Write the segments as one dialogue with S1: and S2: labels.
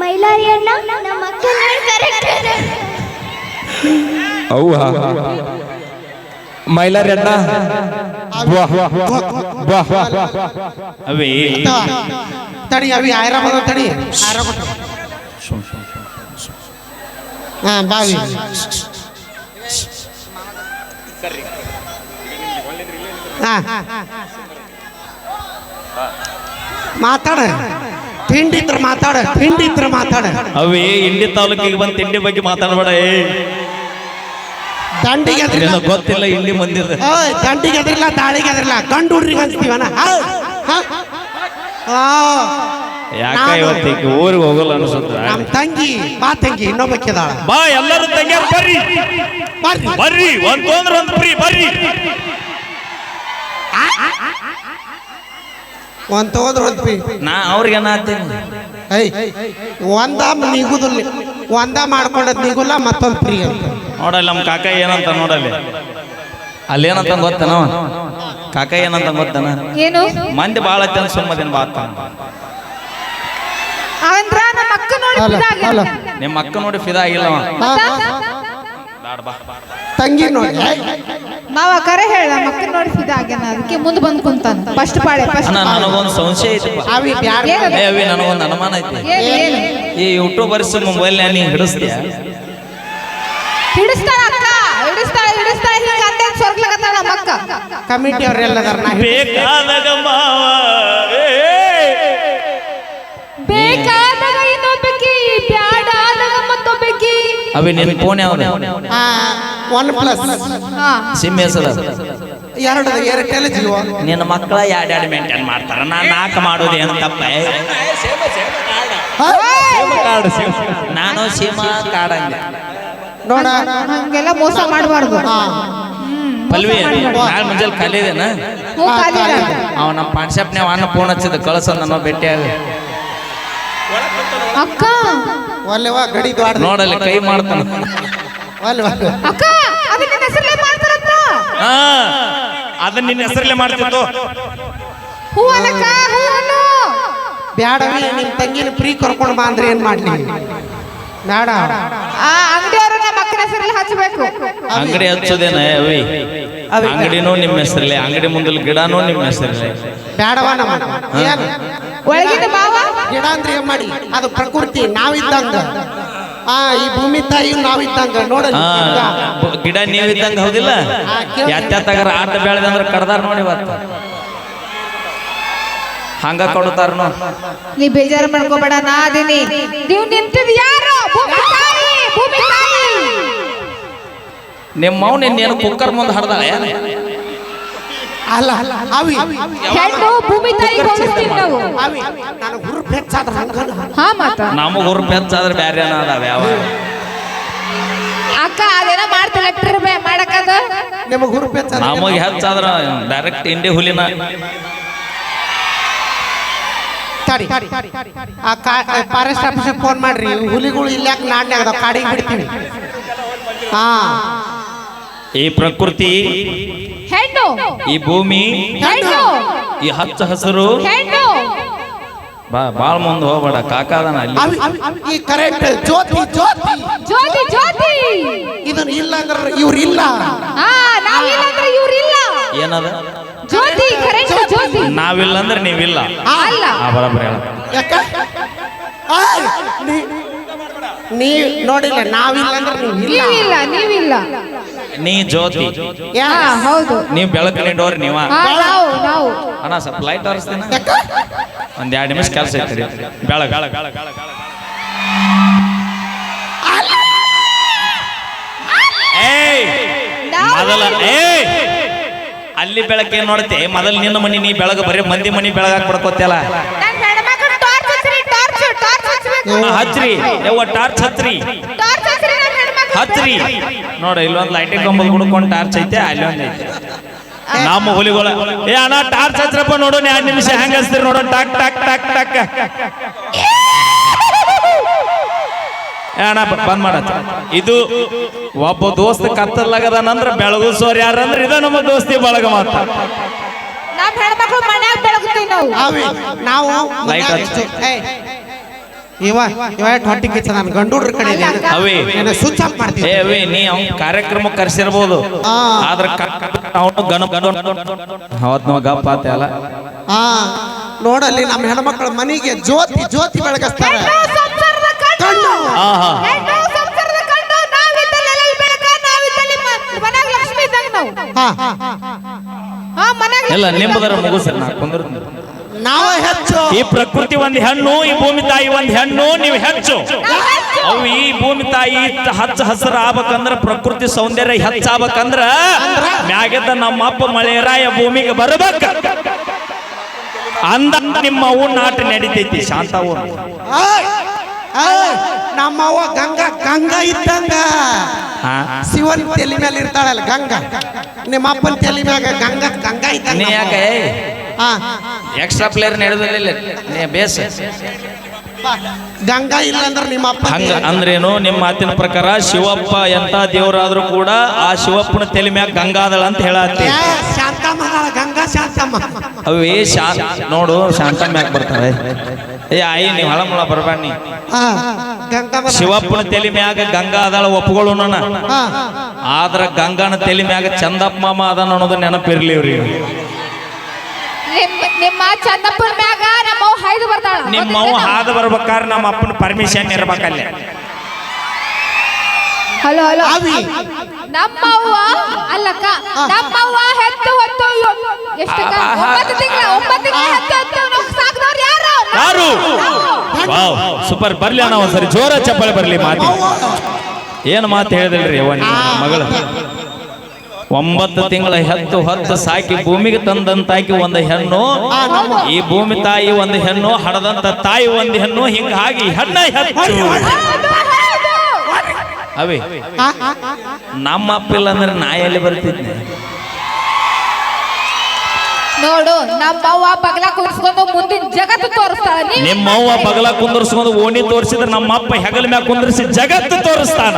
S1: ಮೈಲಾರಿ ಅಣ್ಣ ನಮ್ಮ ಅಕ್ಕ ಕರೆಕ್ಟ್
S2: ಅವ್ವ. ಮೈಲಾರಿ ಅಣ್ಣ ಬಾ ಬಾ
S3: ಅವೇ.
S4: ತಡಿ ಅವಿ ಆಯ್ರ ಬಂದ ತಡಿ. ಆಯ್ರ ಕೊಟ್ರು. ಹಾ ಬಾವಿ. ಹಾ. ಮಾತಾಡ. ತಿಂಡಿ ಇದ್ರ ಮಾತಾಡ ತಿಂಡಿ ಇದ್ರ ಮಾತಾಡ.
S3: ಅವೇ ಇಂಡಿ ತಾಲೂಕಿಗೆ ಬಂದು ತಿಂಡಿ ಬಗ್ಗೆ ಮಾತಾಡಬೇಡ ಏ.
S4: ದಂಡಿಗೆ
S3: ಅದ್ರಿಲ್ಲ ಗೊತ್ತಿಲ್ಲ ಇಂಡಿ ಮಂದಿದ
S4: ಓಯ್ ದಂಡಿಗೆ ತಾಳಿಗೆ ದಾಳಿಗೆ ಎದ್ರಿಲ್ಲ ಗಂಡು ಹುಡ್ರಿಗೆ ಅಂತೀವನ
S3: ಯಾಕ
S4: ಆ
S3: ಇವತ್ತಿಗೆ ಊರಿಗೆ ಹೋಗಲ್ಲ ಅನ್ಸುತ್ತ
S4: ನಮ್ಮ ತಂಗಿ ಬಾ ತಂಗಿ ಇನ್ನೊಬ್ಬಕ್ಕಿದಾಳ
S3: ಬಾ ಎಲ್ಲರೂ ತಂಗ್ಯಾರ ಬರ್ರಿ.
S4: ಬರ್ರಿ.
S3: ಬರ್ರಿ ಒಂದ್ ತೊಂದ್ರ ಒಂದ್ ಫ್ರೀ ಬರ್ರಿ.
S4: ಒಂದ್ ತಗೋದ್ರ ಒಂದ್ ಪಿ.
S3: ನಾ ಅವ್ರಿಗೆ ಏನಾಗ್ತೀನಿ
S4: ಐ ಒಂದ ನಿಗುದಿಲ್ಲ ಒಂದ ಮಾಡ್ಕೊಂಡದ್ ನಿಗುಲ್ಲ ಮತ್ತೊಂದು ಫ್ರೀ ಅಂತ.
S3: ನೋಡಲ್ಲ ನಮ್ಮ ಕಾಕ ಏನಂತ ನೋಡಲ್ಲಿ. ಅಲ್ಲೇನಂತ ಗೊತ್ತನ? ಕಾಕ ಏನಂತ ಗೊತ್ತನ?
S5: ಏನು?
S3: ಮಂದಿ ಬಾಳ ಜನ ಸುಮ್ಮದಿನ ಬಾತ
S5: ಅಂದ್ರ ನಮ್ಮ ಅಕ್ಕ ನೋಡಿ.
S3: ನಿಮ್ಮ ಅಕ್ಕ ನೋಡಿ ಫಿದಾ ಆಗಿಲ್ಲವ.
S4: ತಂಗಿ ನೋಡಿ.
S5: ಮಾವ ಕರೆ ಹೇಳ ಮಕ್ಕ ನೋಡಿ ಫಿದಾ ಆಗ್ಯಾನ ಅದಕ್ಕೆ ಮುಂದೆ ಬಂದ್ ಕುಂತಾನ. ಫಸ್ಟ್ ಪಾಳೆ ಫಸ್ಟ್
S3: ಅಣ್ಣ ನನಗೊಂದು ಸಂಶಯ ಐತಪ್ಪ
S4: ಅವಿ ಬ್ಯಾಡ
S3: ಏ ಅವಿ ನನಗೊಂದು ಅನುಮಾನ ಐತಿ.
S5: ಏನು ಏನು?
S3: ಈ ಯೂಟ್ಯೂಬರ್ಸ್ ಮೊಬೈಲ್ ನೀ ಹಿಡಿಸ್ತೀಯ?
S5: ಹಿಡಿಸ್ತಾಳ ಅಕ್ಕ ಹಿಡಿಸ್ತಾಳ ಹಿಡಿಸ್ತಾಳ. ಹಿಂಗ ಅಂದೆ ಸ್ವರ್ಗ್ಲಕತ್ತಾಳ ನಮ್ಮ ಅಕ್ಕ
S4: ಕಮಿಟಿ ಅವರೆಲ್ಲ
S3: ಬೇಕಾದಾಗ ಮಾವ ಅವಿ ನಿನ್ ಫೋನ್ ಯಾವ್ದು?
S4: ಒನ್ ಪ್ಲಸ್
S5: ಹಾ.
S3: ಸಿಮ್ ಹೆಸರು?
S4: ಎರಡು ಏರ್ಟೆಲ್
S3: ನಿನ್ನ ಮಕ್ಕಳ ಎರಡ್ ಎರಡು ಮೇಂಟೈನ್ ಮಾಡ್ತಾರ. ನಾ ನಾಲ್ಕು ಮಾಡೋದು ಏನು ತಪ್ಪ? ನಾನು ಸಿಮ ಕಾಡಂಗ
S4: ನೋಡ.
S5: ಹಂಗೆಲ್ಲ ಮೋಸ ಮಾಡಬಾರ್ದು.
S4: ಹಾ.
S3: ಪಲ್ವಿ ನಾಳೆ ಮುಂಜಾನೆ
S5: ಕಲಿದೇನ?
S3: ಅವ ನಮ್ಮ ಪಾನ್ಶಾಪ್ನ್ಯಾವ ಅನ್ನ ಫೋನ್ ಹಚ್ಚಿದ ಕಳಸ ನಮ್ಮ ಭೇಟಿಯಾಗ.
S5: ಅಕ್ಕ!
S4: ಒಲ್ಲೆವಾ ಗಡಿ ದ್ವಾಡ
S3: ನೋಡಲ್ಲ ಕೈ ಮಾಡ್ತಾನ.
S4: ಒಲ್ಲೆವಾ
S5: ಅಕ್ಕ ಅದು ನಿನ್ನ ಹೆಸರಲ್ಲೇ ಮಾಡ್ತಾರಂತ
S3: ಹಾ ಅದನ್ನ ನಿನ್ನ ಹೆಸರಲ್ಲೇ ಮಾಡ್ತಿತ್ತು.
S5: ಹೂ ಅಲ್ಲಕ್ಕ ಹೂ ಅನ್ನು
S4: ಬ್ಯಾಡವಿ ನಿಮ್ ತಂಗಿನ ಫ್ರೀ ಕರ್ಕೊಂಡು ಬಾ ಅಂದ್ರೆ ಏನ್ ಮಾಡ್ಲಿ? ಬ್ಯಾಡ.
S5: ಆ ಅಂಗಡಿಯವರು ನಮ್ಮ ಹೆಸರಲ್ಲಿ ಹಚ್ಚಬೇಕು.
S3: ಅಂಗಡಿ ಹಚ್ಚೋದೇನ ಅವಿ? ಅಂಗಡಿನೂ ನಿಮ್ಮ ಹೆಸರಲ್ಲೇ ಅಂಗಡಿ ಮುಂದಲ್ ಗಿಡನೂ ನಿಮ್ಮ ಹೆಸರಲ್ಲೇ.
S4: ಬೇಡವಾ ನಮ್ಮ ಏನ್?
S5: ಒಳಗಿನ ಬಾವ
S4: ಗಿಡ ಅಂದ್ರೆ ಏನ್ ಮಾಡಿ ಅದು ಪ್ರಕೃತಿ ನಾವಿದ್ದಂಗ. ಆ ಈ ಭೂಮಿ ತಾಯಿ ನಾವಿದ್ದಂಗ ನೋಡ
S3: ಹಾ ಬ- ಗಿಡ ನೀವಿದ್ದಂಗ ಹೌದಿಲ್ಲ? ಎತ್ತಾಗ ಆಟ ಬೆಳೆದಂದ್ರ ಕಡ್ದಾರ ನೋಡಿ ಬರ್ತ ಹಂಗ ಕೊಡ್ತಾರ
S5: ನೀ ಬೇಜಾರು ಮಾಡ್ಕೋಬೇಡ ನಾ ಅದೀನಿ. ನೀವು ನಿಂತಿದ್ ಯಾರು ಭೂಮಿ ತಾಯಿ ಭೂಮಿ ತಾಯಿ
S3: ನಿಮ್ಮ ಇನ್ನೇನು ಕುಕ್ಕರ್ ಮುಂದೆ ಹಡ್ದಾಳ
S4: ಅಲ್ಲ ಅವಿ.
S5: ಹೆಣ್ಣು ಭೂಮಿ ಹೋಲಿಸ್ತೀವಿ ನಾವು
S4: ಅವಿ ನಾನು ಹುರುಪ್ ಹೆಚ್ಚಾದ್ರೆ
S5: ಹಾ ಮಾತ.
S3: ನಮಗೆ ಹುರುಪ್ ಹೆಚ್ಚಾದ್ರೆ ಬ್ಯಾರೆ ಅದಾವ ಯಾವ
S5: ಅಕ್ಕ ಅದೇನೋ ಮಾಡ್ತಿಲ್ಲ ಮಾಡಕ್ಕದ?
S4: ನಿಮಗೆ ಹುರುಪ್ ಹೆಚ್ಚಾದ್ರ
S3: ನಮಗ್ ಹೆಚ್ಚಾದ್ರ ಡೈರೆಕ್ಟ್ ಇಂಡಿ ಹುಲಿನ.
S4: ತಡಿ ಆ ಫಾರೆಸ್ಟ್ ಆಫೀಸ್ ಫೋನ್ ಮಾಡ್ರಿ. ಹುಲಿಗಳು ಇಲ್ಲಾಕ ನಾಡ್ನಾಗ ಕಾಡಿಗೆ ಬಿಡ್ತೀವಿ. ಹಾ.
S3: ಈ ಪ್ರಕೃತಿ
S5: ಹೆಣ್ಣು.
S3: ಈ ಭೂಮಿ
S5: ಹೆಣ್ಣು.
S3: ಈ ಹಚ್ಚ ಹಸಿರು.
S5: ಹೆಣ್ಣು.
S3: ಬಾ ಬಾಳ್ ಮುಂದೆ ಹೋಗ್ಬೇಡ. ಕಾಕಾದನ ಅಲ್ಲಿ
S4: ಈ ಕರೆಂಟ್ ಜ್ಯೋತಿ ಜ್ಯೋತಿ.
S5: ಜ್ಯೋತಿ ಜ್ಯೋತಿ.
S4: ಇದನ್ನ ಇಲ್ಲ ಅಂದ್ರೆ ಇವ್ರು ಇಲ್ಲ
S5: ಹಾ ಇಲ್ಲ ಅಂದ್ರೆ ಇವ್ರಿಲ್ಲ.
S3: ಏನದ?
S5: ಜ್ಯೋತಿ ಕರೆಂಟ್ ಜ್ಯೋತಿ.
S3: ನಾವಿಲ್ಲ ಅಂದ್ರೆ ನೀವಿಲ್ಲ.
S5: ಅಲ್ಲ.
S3: ಆ ಬರಬ್ರಿ ಹೇಳ.
S4: ಯಾಕ? ಆಯ್, ನೀ- ನೀ ನೋಡಿಲ್ಲ ನಾವಿಲ್ಲ ಅಂದ್ರೆ ನೀವು ಇಲ್ಲ
S5: ನೀವಿಲ್ಲ ನೀವಿಲ್ಲ.
S3: ನೀ ಜ್ಯೋತಿ.
S4: ಯಾ-
S5: ಹೌದು.
S3: ನೀವ್ ಬೆಳಕು ನೀಡೋರ್ ನೀವ.
S5: ಹಾ ನಾವು ನಾವು.
S3: ಅಣ್ಣ ಸ್ವಲ್ಪ ಲೈಟ್ ಒಂದ್ ಎರಡು ನಿಮಿಷ ಕೆಲಸ ಐತ್ರಿ ಬೆಳಗ್. ಏಯ್!
S5: ನಾವು-
S3: ಮೊದಲ ಏಯ್! ಅಲ್ಲಿ ಬೆಳಕೇನ್ ನೋಡತ್ತೆ? ಮೊದಲ ನಿನ್ನ ಮನಿ ನೀ ಬೆಳಗ ಬರೀ ಮಂದಿ ಮನಿ ಬೆಳಗಾಕ್ ಬಿಡ್ಕೋತಿಯಲ್ಲ?
S5: ನನ್ ಹೆಣ್ಮಕ್ಳು ಹಚ್ಬೇಕು
S3: ಹಚ್ರಿ ಯವ್ವ ಟಾರ್ಚ್ ಹಚ್ರಿ
S5: ಟಾರ್ಚ್ ಹೆಣ್ಮಕ್ಳು
S3: ನೋಡ ಇಲ್ಲೊಂದ್ ಲೈಟಿಂಗ್ ಕಂಬಲ್ ಹುಡುಕೊಂಡು ಟಾರ್ಚ್ ಐತೆ ಅಲ್ಲೊಂದ್ ಐತೆ. ನಮ್ಮ ಹುಲಿಗಳ ಏ ಅಣ್ಣ ಟಾರ್ಚ್ ಹಚ್ರಪ್ಪ ನೋಡೋಣ ಎರಡು ನಿಮಿಷ ಹೆಂಗ್ ಹಚ್ತೀರಿ ನೋಡೋಣ ಟಕ್ ಟಕ್ ಟಕ್ ಟಕ್. ಏ ಅಣ್ಣ ಬಂದ್ ಮಾಡತ್ತ ಇದು ಒಬ್ಬ ದೋಸ್ತ ಕತ್ತಲಾಗದನಂದ್ರ ಬೆಳಗು ಸೋರ್. ಯಾರಂದ್ರ ಇದ ನಮ್ಮ ದೋಸ್ತಿ ಬಳಗ ಮಾತ
S5: ನಾವು
S4: ನಾವು. ಮನ್ಯಾಗ
S3: ಹಚ್ಚು.
S4: ಎಷ್ಟು- ಏ, ಇವ ಇವ ಎಷ್ಟು ಹೊಟ್ಟೆ ಕಿಚ್ಚ ನಾನು? ಗಂಡೂಡ್ರ ಕಡೆ ಇದೆ.
S3: ಅವೇ.
S4: ಸ್ವಿಚ್ ಆಫ್ ಮಾಡ್ತೀವಿ
S3: ಅವೇ ನೀ ಅವ್ನ ಕಾರ್ಯಕ್ರಮ ಕರ್ಸಿರ್ಬೋದು.
S4: ಆ.
S3: ಆದ್ರ ಅವನು ಗನ ಅವತ್ ನಾವು ಗಪ್ಪ ಆತ ಅಲ್ಲ.
S4: ಹಾ ನೋಡಲ್ಲಿ ನಮ್ಮ ಹೆಣ್ಮಕ್ಳ ಮನೆಗೆ ಜ್ಯೋತಿ ಜ್ಯೋತಿ ಬೆಳಗಿಸ್ತಾರ.
S5: ಲಕ್ಷ್ಮಿ
S3: ನಿಂಬದರ. ಮುಗಿಸ್ರಿ ನಾ ಕುಂದ್ರ
S4: ನಾವ ಹೆಚ್ಚು.
S3: ಈ ಪ್ರಕೃತಿ ಒಂದ್ ಹೆಣ್ಣು ಈ ಭೂಮಿ ತಾಯಿ ಒಂದ್ ಹೆಣ್ಣು ನೀವು ಹೆಚ್ಚು. ಅವು ಈ ಭೂಮಿ ತಾಯಿ ಹಚ್ಚ ಹಸರ ಆಗ್ಬೇಕಂದ್ರ ಪ್ರಕೃತಿ ಸೌಂದರ್ಯ ಹೆಚ್ಚಾಗ್ಬೇಕಂದ್ರ ಮ್ಯಾಗಿದ್ದ ನಮ್ಮ ಅಪ್ಪ ಮಳೆರಾಯ ಭೂಮಿಗೆ ಬರ್ಬೇಕ. ಅಂದ ನಿಮ್ಮ ಅವು ನಾಟ ನಡೀತೈತಿ ಶಾಂತವು.
S4: ನಮ್ಮವ್ವ ಗಂಗಾ ಗಂಗಾ ಇದ್ದಂಗ. ಶಿವನ್ ತಲೆ ಮೇಲೆ ಇರ್ತಾಳಲ್ಲ ಗಂಗಾ. ನಿಮ್ಮ ಅಪ್ಪನ ತಲೆ ಮ್ಯಾಗ ಗಂಗಾ ಗಂಗಾ ಇದ್ದಂಗ.
S3: ಯಾಕೆ?
S4: ಹಾ.
S3: ಎಕ್ಸ್ಟ್ರಾ ಪ್ಲೇಯರ್ ನಡೆದಿಲ್ಲ ಬೇಸ್.
S4: ಗಂಗಾ ಇಲ್ಲ ಅಂದ್ರೆ ನಿಮ್ಮ ಅಪ್ಪ
S3: ಹಂಗ ಅಂದ್ರೇನು? ನಿಮ್ಮ ಮಾತಿನ ಪ್ರಕಾರ ಶಿವಪ್ಪ ಎಂತ ದೇವರಾದ್ರೂ ಕೂಡ ಆ ಶಿವಪ್ಪನ ತಲೆ ಮ್ಯಾಗ ಗಂಗಾದಳ ಅಂತ ಹೇಳತ್ತೆ.
S4: ಶಾಂತಮ್ಮ ಗಂಗಾ ಶಾಂತಮ್ಮ.
S3: ಅವೇ ಶಾ ನೋಡು ಶಾಂತ ಯಾಕೆ ಬರ್ತಾರೆ ಏ ಆಯಿ ನೀವು ಹಳಮಳ
S4: ಗಂಗಮ್ಮ
S3: ಶಿವಪ್ಪನ ತಲೆ ಮ್ಯಾಗ ಗಂಗಾ ಅದಳ ಒಪ್ಪುಗಳು
S4: ಹಾ.
S3: ಆದ್ರ ಗಂಗಾನ ತಲೆ ಮ್ಯಾಗ ಚಂದಪ್ಪ ಮಾಮ ಅದಾನ ಅನ್ನೋದು ನೆನಪಿರ್ಲಿ ಇವ್ರಿಗೆ
S5: ನಿಮ್ಮ ಚಂದಪ್ಪನ ಮ್ಯಾಗ ಬರ್ತಾಳ.
S3: ಹಾದು ಬರ್ಬೇಕಾದ್ರೆ ನಮ್ಮ ಅಪ್ಪನ ಪರ್ಮಿಷನ್ ಇರ್ಬೇಕಲ್ಲೇ
S5: ಹಲೋ ಹಲೋ.
S4: ಅವಿ.
S5: ನಮ್ಮವ್ವ ಅಲ್ಲಕ್ಕ ನಮ್ಮವ್ವ ಹೆತ್ತು ಹೊತ್ತು ಇವ್- ಎಷ್ಟಕ್ಕ
S3: ಆಹಾ.
S5: ಒಂಬತ್ತು ತಿಂಗಳ ಒಂಬತ್ತು ತಿಂಗಳ ಹೆತ್ತು ಹೊತ್ತು ನಮ್ಗ್ ಸಾಕ್ದವ್ರು ಯಾರು?
S3: ಯಾರು? ವಾವ್. ಸೂಪರ್. ಬರ್ಲಿ ಅಣ್ಣ ಒಂದ್ಸರಿ. ಜೋರ ಚಪ್ಪಳೆ ಬರ್ಲಿ ಮಾತಿ ಏನು ಮಾತು ಹೇಳಿದ್ರಿ ಅವ್ವ ನಿಮ್ಮ ಮಗಳು? ಒಂಬತ್ತು ತಿಂಗಳ ಹೆತ್ತು ಹೊತ್ತು ಸಾಕಿ ಭೂಮಿಗೆ ತಂದಂತಾಕಿ ಒಂದು ಹೆಣ್ಣು ಈ ಭೂಮಿ ತಾಯಿ ಒಂದು ಹೆಣ್ಣು ಹಡದಂತ ತಾಯಿ ಒಂದು ಹೆಣ್ಣು ಹಿಂಗಾಗಿ ಹೆಣ್ಣ ಹೆಚ್ಚು. ಅವೇ ನಮ್ಮ ಅಪ್ಪ ಇಲ್ಲ ಅಂದ್ರೆ ನಾ ಎಲ್ಲಿ ಬರ್ತಿದ್ನೆ
S5: ನೋಡು ನಮ್ಮವ್ವ ಬಗಲ ಕುದಿಸ್ಕೊಂಡು ಮುಂದಿನ ಜಗತ್ತು ತೋರಿಸ್ತಾನ
S3: ನಿಮ್ಮವ್ವ ಬಗಲ ಕುಂದರ್ಸ್ಕೊಂಡು ಓಣಿ ತೋರಿಸಿದ್ರೆ ನಮ್ಮ ಅಪ್ಪ ಹೆಗಲ ಮ್ಯಾಗ ಕುಂದರ್ಸಿ ಜಗತ್ತು ತೋರಿಸ್ತಾನ.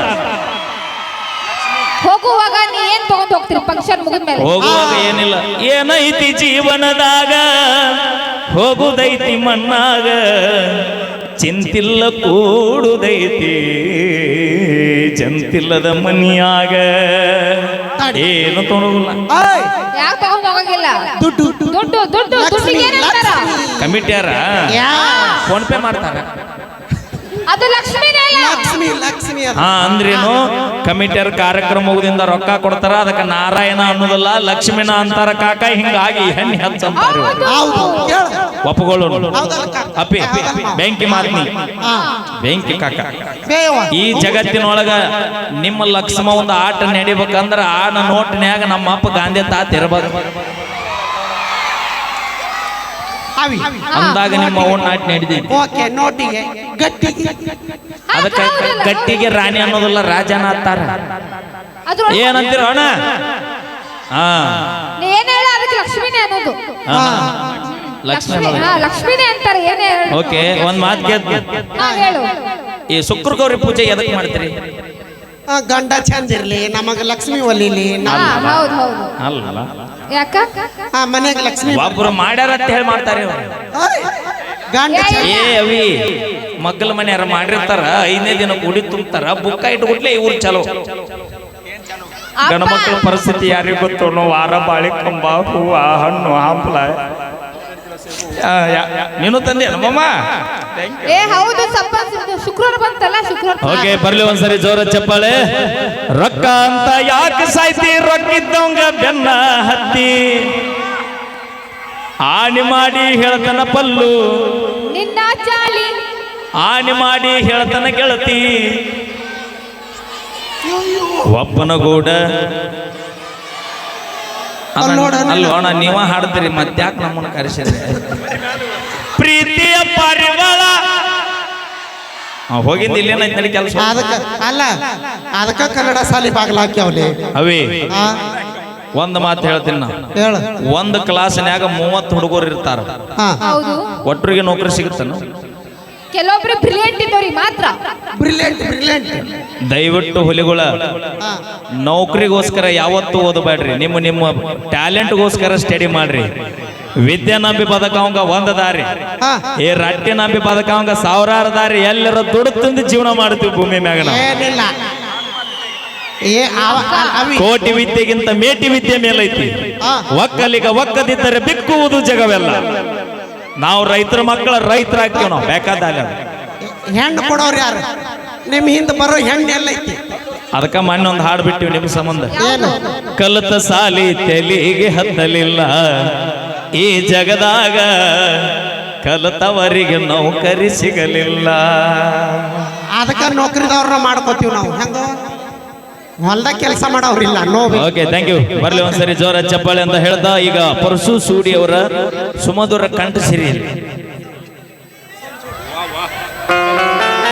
S5: ಹೋಗುವಾಗ ನೀ ಏನ್ ತಗೊಂಡ್ ಹೋಗ್ತೀರಿ? ಫಂಕ್ಷನ್ ಮುಗಿದ್ಮೇಲೆ
S3: ಹೋಗುವಾಗ ಏನಿಲ್ಲ. ಏನೈತಿ ಜೀವನದಾಗ? ಹೋಗುದೈತಿ ಮಣ್ಣಾಗ. ಚಿಂತಿಲ್ಲ ಕೂಡುದೈತಿ. ಜಂತಿಲ್ಲದ ಮನಿಯಾಗ. ಏನು ತೊಡಗಿಲ್ಲ
S4: ಆಯ್,
S5: ಯಾಕೆ ತಗೊಂಡ್ ಹೋಗಂಗಿಲ್ಲ?
S4: ದುಡ್ಡು.
S5: ದುಡ್ಡು ದುಡ್ಡು ದುಡ್ಡಿಗೆ
S3: ಕಮಿಟಿಯಾರ? ಫೋನ್ ಪೇ ಮಾಡ್ತಾರ
S5: ಅದು ಲಕ್ಷ್ಮಿನೇ ಅಲ್ಲ
S4: ಲಕ್ಷ್ಮಿ ಲಕ್ಷ್ಮಿ ಅದು.
S3: ಹಾ ಅಂದ್ರೇನು? ಕಮಿಟಿಯರ್ ಕಾರ್ಯಕ್ರಮ ಮುಗಿದಿಂದ ರೊಕ್ಕ ಕೊಡ್ತಾರ ಅದಕ್ಕೆ ನಾರಾಯಣ ಅನ್ನೋದಲ್ಲ ಲಕ್ಷ್ಮೀನ ಅಂತಾರ ಕಾಕ ಹಿಂಗಾಗಿ ಹೆಣ್ಣು ಹೆಚ್ಚ ಇವ್ರು.
S4: ಹೌದು. ಕೇಳ
S3: ಒಪ್ಪಗಳು
S4: ಹೌದಲ್ಲ ಕಾಕ?
S3: ಅಪ್ಪಿ ಬೆಂಕಿ ಮಾತ್ನಿ.
S4: ಹಾ.
S3: ಬೆಂಕಿ ಕಾಕ.
S4: ಬೇವ.
S3: ಈ ಜಗತ್ತಿನೊಳಗ ನಿಮ್ಮ ಲಕ್ಷ್ಮ ಒಂದು ಆಟ ನಡಿಬೇಕಂದ್ರ ಆ ನೋಟ್ನ್ಯಾಗ ನಮ್ಮ ಅಪ್ಪ ಗಾಂಧಿ ತಾತ ಇರ್ಬೇಕು
S4: ಅವಿ
S3: ಅಂದಾಗ ನಿಮ್ಮ ಅವನ್ ನಾಟ್ ನಡೆದಿ
S4: ಓಕೆ ನೋಟಿಗೆ ಗಟ್ಟಿಗೆ
S3: ಅದಕ್ಕೆ ಗಟ್ಟಿಗೆ ರಾಣಿ ಅನ್ನೋದಲ್ಲ ರಾಜನ
S5: ಆತಾರ.
S3: ಏನಂತೀರ ಅಣ್ಣ? ಹಾ.
S5: ಏನ್ ಹೇಳ? ಅದಕ್ಕೆ ಲಕ್ಷ್ಮಿನೇ ಅನ್ನೋದು.
S3: ಹಾ.
S4: ಹಾ.
S3: ಲಕ್ಷ್ಮಿ
S5: ಲಕ್ಷ್ಮಿನೇ ಅಂತಾರೆ ಏನೇ
S3: ಓಕೆ ಒಂದ್ ಮಾತು ಕೇಳ್ತೀನಿ ಈ ಶುಕ್ರ ಗೌರಿ ಪೂಜೆ ಎದಕ್ ಮಾಡ್ತೀರಿ?
S4: ಆ, ಗಂಡ ಚಂದಿರ್ಲಿ ನಮಗೆ ಲಕ್ಷ್ಮಿ ಒಲಿಲಿ
S5: ಹಾ ಹೌದು ಹೌದು.
S3: ಅಲ್ಲ
S5: ಯಾಕ?
S4: ಆ ಮನೆಗೆ ಲಕ್ಷ್ಮಿ
S3: ಒಬ್ರು ಮಾಡ್ಯಾರ ಅಂತ ಹೇಳಿ ಮಾಡ್ತಾರೆ ಇವ್ರು.
S4: ಆಯ್, ಗಂಡ ಚಂದ.
S3: ಏ ಅವಿ ಮಗ್ಗಲ ಮನೆಯಾರ ಮಾಡಿರ್ತಾರ ಐದನೇ ದಿನ ಗುಡಿ ತುಂಬ್ತಾರ ಬುಕ್ಕ ಇಟ್ಬಿಟ್ಲೆ ಇವ್ರು ಚಲೋ. ಗಣ ಮಕ್ಕಳ ಪರಿಸ್ಥಿತಿ ಯಾರಿಗೂ ಗೊತ್ತು ವಾರ ಬಾಳೆ ಕಂಬ ಹೂವ ಹಣ್ಣು ಹಂಪಲ. ನೀನು ತಂದೆ ನಮ್ಮಮ್ಮ.
S5: ಏ ಹೌದು ಇದು ಶುಕ್ರವಾರ ಬಂತಲ್ಲ ಶುಕ್ರವಾರ
S3: ಓಕೆ ಬರ್ಲಿ ಒಂದ್ಸರಿ ಜೋರ ಚಪ್ಪಾಳೆ. ರೊಕ್ಕ ಅಂತ ಯಾಕೆ ಸಾಯ್ತಿ? ರೊಕ್ಕ ಇದ್ದವಂಗ ಬೆನ್ನ ಹತ್ತಿ. ಆಣಿ ಮಾಡಿ ಹೇಳ್ತನ ಪಲ್ಲು.
S5: ನಿನ್ನ ಚಾಲಿ.
S3: ಆಣಿ ಮಾಡಿ ಹೇಳ್ತನ ಗೆಳತಿ. ಒಬ್ಬನ ಗೂಡ. ಅಲ್ವಣ ನೀವ ಹಾಡ್ತೀರಿ ಯಾಕೆ ನಮ್ಮನ್ನ ಕರೆಸಿದ್ರೆ ಪ್ರೀತಿಯ ಪರಿಮಳ. ಹೋಗಿಂದ ಇಲ್ಲೇನೈತಿ ನಡಿ ಕೆಲಸ?
S4: ಅದಕ್ಕೆ ಅಲ್ಲ ಅದಕ್ಕೆ ಕನ್ನಡ ಸಾಲಿ ಬಾಗ್ಲಾಕ್ಯಾವ್ಲಿ
S3: ಅವೇ
S4: ಆ?
S3: ಒಂದ್ ಮಾತು ಹೇಳ್ತೀನಿ ನಾ.
S4: ಹೇಳ.
S3: ಒಂದ್ ಕ್ಲಾಸ್ನ್ಯಾಗ ಮೂವತ್ತು ಹುಡುಗರು ಇರ್ತಾರ.
S4: ಹಾ.
S5: ಹೌದು.
S3: ಒಟ್ಟರಿಗೆ ನೌಕರಿ ಸಿಗುತ್ತಾನ?
S5: ಕೆಲವೊಬ್ರು ಬ್ರಿಲಿಯಂಟ್ ಇದ್ದವ್ರಿ
S4: ಬ್ರಿಲಿಯಂಟ್ ಬ್ರಿಲಿಯಂಟ್
S3: ದಯವಿಟ್ಟು ಹುಲಿಗಳ ನೌಕರಿಗೋಸ್ಕರ ಯಾವತ್ತೂ ಓದಬೇಡ್ರಿ. ನಿಮ್ಮ ನಿಮ್ಮ ಟ್ಯಾಲೆಂಟ್ಗೋಸ್ಕರ ಸ್ಟಡಿ ಮಾಡ್ರಿ. ವಿದ್ಯೆ ನಂಬಿ ಪದಕ ಒಂದ ದಾರಿ. ಈ ರಟ್ಟಿ ನಂಬಿ ಬದುಕವಂಗ ಸಾವಿರಾರು ದಾರಿ ಎಲ್ಲರ ದುಡ್ಡು ತಂದು ಜೀವನ ಮಾಡ್ತೀವಿ ಭೂಮಿ ಮ್ಯಾಗ ನಾವು.
S4: ಏನಿಲ್ಲ. ಏ
S3: ಕೋಟಿ ವಿದ್ಯೆಗಿಂತ ಮೇಟಿ ವಿದ್ಯೆ ಮೇಲೈತಿ. ಒಕ್ಕಲಿಗ ಒಕ್ಕದಿದ್ದರೆ ಬಿಕ್ಕುವುದು ಜಗವೆಲ್ಲ. ನಾವು ರೈತರ ಮಕ್ಕಳ ರೈತರಾಗ್ತೀವಿ ನಾವು. ಬೇಕಾದಾಗ
S4: ಹೆಣ್ಣು ಕೊಡೋರು ಯಾರು? ನಿಮ್ ಹಿಂದೆ ಬರೋ ಹೆಣ್ಣು ಎಲ್ಲೈತಿ
S3: ಅದಕ್ಕ ಮೊನ್ನೆ ಒಂದು ಹಾಡು ಬಿಟ್ಟಿವಿ ನಿಮ್ಮ ಸಂಬಂಧ.
S4: ಏನು?
S3: ಕಲಿತ ಸಾಲಿ ತೆಲಿಗೆ ಹತ್ತಲಿಲ್ಲ. ಈ ಜಗದಾಗ ಕಲಿತವರಿಗೆ ನೌಕರಿ ಸಿಗಲಿಲ್ಲ.
S4: ಅದಕ್ಕ ನೌಕರಿದವ್ರನ್ನ ಮಾಡ್ಕೋತೀವಿ ನಾವು. ಹೆಂಗ? ಹೊಲ್ದಾಗ ಕೆಲಸ ಮಾಡೋರಿಲ್ಲ
S3: ಓಕೆ ಥ್ಯಾಂಕ್ ಯು ಬರ್ಲಿ ಒಂದ್ಸರಿ ಜೋರ ಚಪ್ಪಾಳೆ ಅಂತ ಹೇಳ್ತಾ ಈಗ ಪರಶು ಸೂಡಿ ಅವರ ಸುಮಧುರ ಕಂಠ ಸಿರಿ